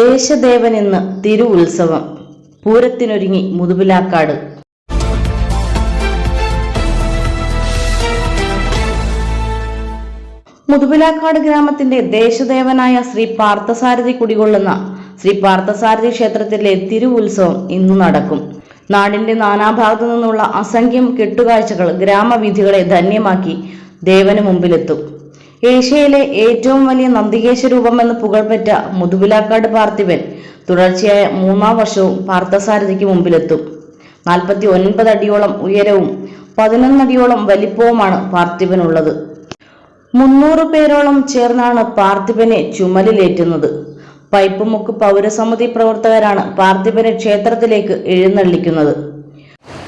ദേശദേവൻ എന്ന് തിരു ഉത്സവം പൂരത്തിനൊരുങ്ങി മുതുപിലാക്കാട് മുതുപിലാക്കാട് ഗ്രാമത്തിന്റെ ദേശദേവനായ ശ്രീ പാർത്ഥസാരഥി കുടികൊള്ളുന്ന ശ്രീ പാർത്ഥസാരഥി ക്ഷേത്രത്തിലെ തിരു ഉത്സവം ഇന്ന് നടക്കും. നാടിന്റെ നാനാഭാഗത്തു നിന്നുള്ള അസംഖ്യം കെട്ടുകാഴ്ചകൾ ഗ്രാമവീഥികളെ ധന്യമാക്കി ദേവന് മുമ്പിലെത്തും. ഏഷ്യയിലെ ഏറ്റവും വലിയ നന്ദികേശ രൂപമെന്ന് പുകഴ്പെറ്റ മുതുവിലാക്കാട് പാർത്ഥിവൻ തുടർച്ചയായ മൂന്നാം വർഷവും പാർത്ഥസാരഥിക്ക് മുമ്പിലെത്തും. നാൽപ്പത്തി ഒൻപത് അടിയോളം ഉയരവും പതിനൊന്നടിയോളം വലിപ്പവുമാണ് പാർത്ഥിവനുള്ളത്. മുന്നൂറ് പേരോളം ചേർന്നാണ് പാർത്ഥിവനെ ചുമലിലേറ്റുന്നത്. പൈപ്പുമുക്ക് പൗരസമിതി പ്രവർത്തകരാണ് പാർത്ഥിവനെ ക്ഷേത്രത്തിലേക്ക് എഴുന്നള്ളിക്കുന്നത്.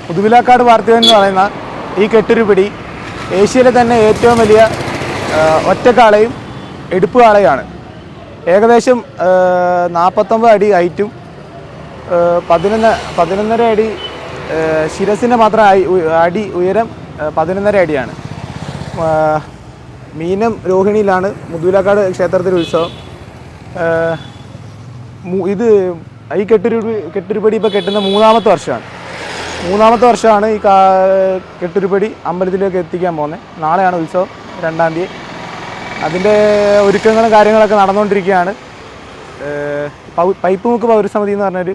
പുതുവിലാക്കാട് പാർത്ഥിവൻ എന്ന് പറയുന്ന ഈ കെട്ടുരുപിടി ഏഷ്യയിലെ തന്നെ ഏറ്റവും വലിയ ഒറ്റക്കാളയും എടുപ്പ് കാളയാണ് ഏകദേശം നാൽപ്പത്തൊമ്പത് അടി ഹൈറ്റും പതിനൊന്ന് പതിനൊന്നര അടി ശിരസിന്റെ മാത്രം അടി ഉയരം പതിനൊന്നര അടിയാണ്. മീനം രോഹിണിയിലാണ് മുതുവിലാക്കാട് ക്ഷേത്രത്തിലെ ഉത്സവം. ഇത് ഈ കെട്ടുരു കെട്ടുരുപടി ഇപ്പോൾ കെട്ടുന്ന മൂന്നാമത്തെ വർഷമാണ്. മൂന്നാമത്തെ വർഷമാണ് ഈ കെട്ടുരുപടി അമ്പലത്തിലേക്ക് എത്തിക്കാൻ പോകുന്നത്. നാളെയാണ് ഉത്സവം രണ്ടാം തീയതി. അതിന്റെ ഒരുക്കങ്ങളും കാര്യങ്ങളൊക്കെ നടന്നുകൊണ്ടിരിക്കുകയാണ്. പൈപ്പ് മുക്ക് പൗരസമിതി എന്ന് പറഞ്ഞൊരു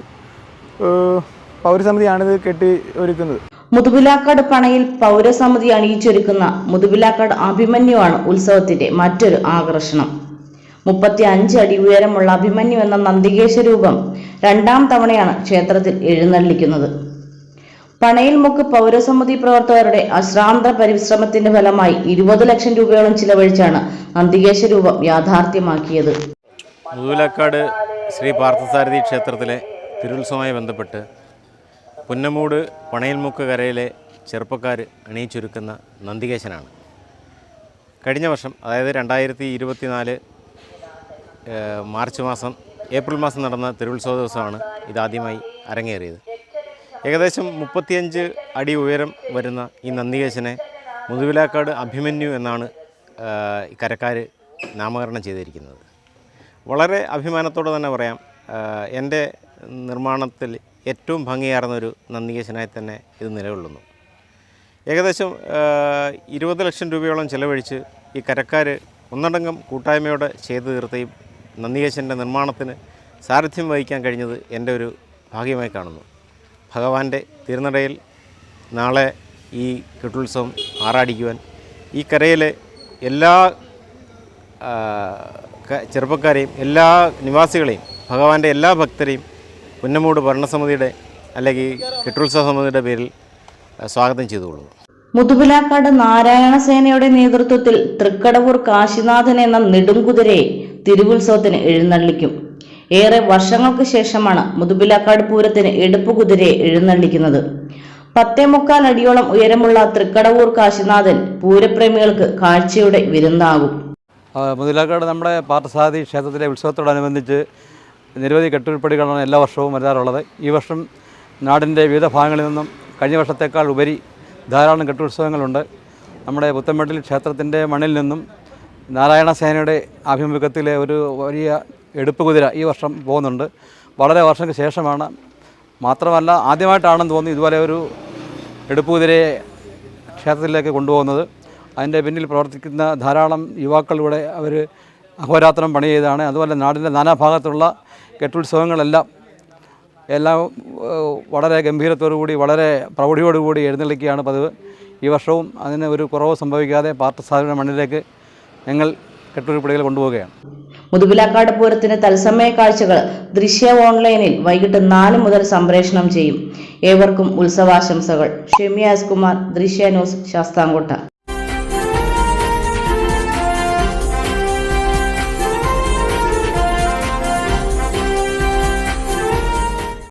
പൗരസമിതിയാണ് ഇത് കെട്ടി ഒരുക്കുന്നത്. മുതുപിലാക്കാട് പണയിൽ പൗരസമിതി അണിയിച്ചൊരുക്കുന്ന മുതുപിലാക്കാട് അഭിമന്യുവാണ് ഉത്സവത്തിന്റെ മറ്റൊരു ആകർഷണം. മുപ്പത്തി അഞ്ച് അടി ഉയരമുള്ള അഭിമന്യു എന്ന നന്ദികേശ രൂപം രണ്ടാം തവണയാണ് ക്ഷേത്രത്തിൽ എഴുന്നള്ളിക്കുന്നത്. പണയിൽ മുക്ക് പൗരസമിതി പ്രവർത്തകരുടെ അശ്രാന്ത പരിശ്രമത്തിന്റെ ഫലമായി ഇരുപത് ലക്ഷം രൂപയോളം ചിലവഴിച്ചാണ് അന്തികേശ രൂപം യാഥാർത്ഥ്യമാക്കിയത്. മുതലക്കാട് ശ്രീ പാർത്ഥസാരഥി ക്ഷേത്രത്തിലെ തിരുത്സവമായി ബന്ധപ്പെട്ട് പുന്നമൂട് പണയിൽമുക്ക് കരയിലെ ചെറുപ്പക്കാർ അണിയിച്ചൊരുക്കുന്ന നന്ദികേശനാണ്. കഴിഞ്ഞ വർഷം അതായത് രണ്ടായിരത്തി ഇരുപത്തിനാല് മാർച്ച് മാസം ഏപ്രിൽ മാസം നടന്ന തിരുത്സവ ദിവസമാണ് ഇതാദ്യമായി അരങ്ങേറിയത്. ഏകദേശം മുപ്പത്തിയഞ്ച് അടി ഉയരം വരുന്ന ഈ നന്ദികേശനെ മുതുവിലാക്കാട് അഭിമന്യു എന്നാണ് ഈ കരക്കാർ നാമകരണം ചെയ്തിരിക്കുന്നത്. വളരെ അഭിമാനത്തോടെ തന്നെ പറയാം എന്റെ നിർമ്മാണത്തിൽ ഏറ്റവും ഭംഗിയാർന്നൊരു നന്ദികേശനായി തന്നെ ഇത് നിലകൊള്ളുന്നു. ഏകദേശം ഇരുപത് ലക്ഷം രൂപയോളം ചിലവഴിച്ച് ഈ കരക്കാർ ഒന്നടങ്കം കൂട്ടായ്മയോടെ ചെയ്തു തീർത്തയും നന്ദികേശന്റെ നിർമ്മാണത്തിന് സാരഥ്യം വഹിക്കാൻ കഴിഞ്ഞത് എന്റെ ഒരു ഭാഗ്യമായി കാണുന്നു. ഭഗവാന്റെ തിരുനടയിൽ നാളെ ഈ കെട്ടുത്സവം ആറാടിക്കുവാൻ ഈ കരയിലെ എല്ലാ ചെറുപ്പക്കാരെയും എല്ലാ നിവാസികളെയും ഭഗവാന്റെ എല്ലാ ഭക്തരെയും പുന്നമൂട് ഭരണസമിതിയുടെ അല്ലെങ്കിൽ കെട്ടുത്സവ സമിതിയുടെ പേരിൽ സ്വാഗതം ചെയ്തുകൊള്ളുന്നു. മുതുപിലാക്കാട് നാരായണസേനയുടെ നേതൃത്വത്തിൽ തൃക്കടവൂർ കാശിനാഥൻ എന്ന നെടുംകുതിരയെ തിരുവുത്സവത്തിന് എഴുന്നള്ളിക്കും. ഏറെ വർഷങ്ങൾക്ക് ശേഷമാണ് മുതുപിലാക്കാട് പൂരത്തിന് എടുപ്പ് കുതിരയെ എഴുന്നള്ളിക്കുന്നത്. പത്തേ മുക്കാൽ അടിയോളം ഉയരമുള്ള തൃക്കടവൂർ കാശിനാഥൻ പൂരപ്രേമികൾക്ക് കാഴ്ചയുടെ വിരുന്നാകും. മുതലാക്കാട് നമ്മുടെ പാർത്ഥസാരഥി ക്ഷേത്രത്തിലെ ഉത്സവത്തോടനുബന്ധിച്ച് നിരവധി കെട്ടുരുപ്പടികളാണ് എല്ലാ വർഷവും വരാറുള്ളത്. ഈ വർഷം നാടിന്റെ വിവിധ ഭാഗങ്ങളിൽ നിന്നും കഴിഞ്ഞ വർഷത്തേക്കാൾ ഉപരി ധാരാളം കെട്ടുത്സവങ്ങളുണ്ട്. നമ്മുടെ പുത്തമ്പട്ടിൽ ക്ഷേത്രത്തിന്റെ മണ്ണിൽ നിന്നും നാരായണ നാരായണസേനയുടെ ആഭിമുഖ്യത്തിലെ ഒരു വലിയ എടുപ്പ് കുതിര ഈ വർഷം പോകുന്നുണ്ട്. വളരെ വർഷങ്ങൾക്ക് ശേഷമാണ്. മാത്രമല്ല ആദ്യമായിട്ടാണെന്ന് തോന്നുന്നു ഇതുപോലെ ഒരു എടുപ്പ് കുതിരയെ ക്ഷേത്രത്തിലേക്ക് കൊണ്ടുപോകുന്നത്. അതിന്റെ പിന്നിൽ പ്രവർത്തിക്കുന്ന ധാരാളം യുവാക്കളിലൂടെ അവർ അഹോരാത്രം പണി ചെയ്താണ്. അതുപോലെ നാടിന്റെ നാനാഭാഗത്തുള്ള കെട്ടുത്സവങ്ങളെല്ലാം എല്ലാം വളരെ ഗംഭീരത്തോടുകൂടി വളരെ പ്രൗഢിയോടുകൂടി എഴുന്നള്ളിക്കുകയാണ് പതിവ്. ഈ വർഷവും അതിന് ഒരു കുറവ് സംഭവിക്കാതെ പാർത്ഥസാധന മണ്ണിലേക്ക് ഞങ്ങൾ കെട്ടുരുപ്പടികൾ കൊണ്ടുപോവുകയാണ്. മുതുപിലാക്കാട് പൂരത്തിന് തത്സമയ കാഴ്ചകൾ ദൃശ്യ ഓൺലൈനിൽ വൈകിട്ട് നാല് മുതൽ സംപ്രേഷണം ചെയ്യും. ഏവർക്കും ഉത്സവാശംസകൾ. ഷെമിയാസ് കുമാർ ദൃശ്യ ന്യൂസ് ശാസ്താംകോട്ട.